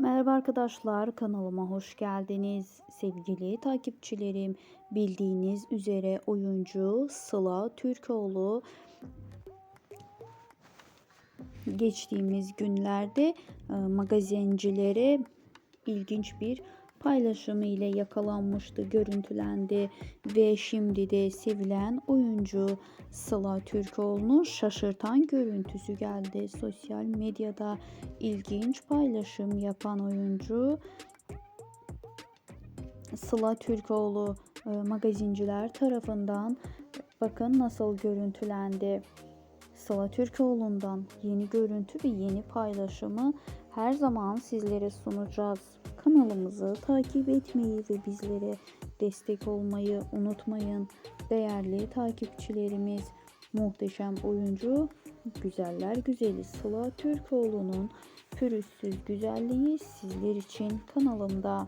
Merhaba arkadaşlar, kanalıma hoş geldiniz. Sevgili takipçilerim, bildiğiniz üzere oyuncu Sıla Türkoğlu geçtiğimiz günlerde e, magazincilere ilginç bir paylaşımı ile yakalanmıştı, görüntülendi ve şimdi de sevilen oyuncu Sıla Türkoğlu'nun şaşırtan görüntüsü geldi. Sosyal medyada ilginç paylaşım yapan oyuncu Sıla Türkoğlu e, magazinciler tarafından bakın nasıl görüntülendi. Sıla Türkoğlu'ndan yeni görüntü ve yeni paylaşımı her zaman sizlere sunacağız. Kanalımızı takip etmeyi ve bizlere destek olmayı unutmayın. Değerli takipçilerimiz, muhteşem oyuncu, güzeller güzeli Sıla Türkoğlu'nun pürüzsüz güzelliği sizler için kanalımda.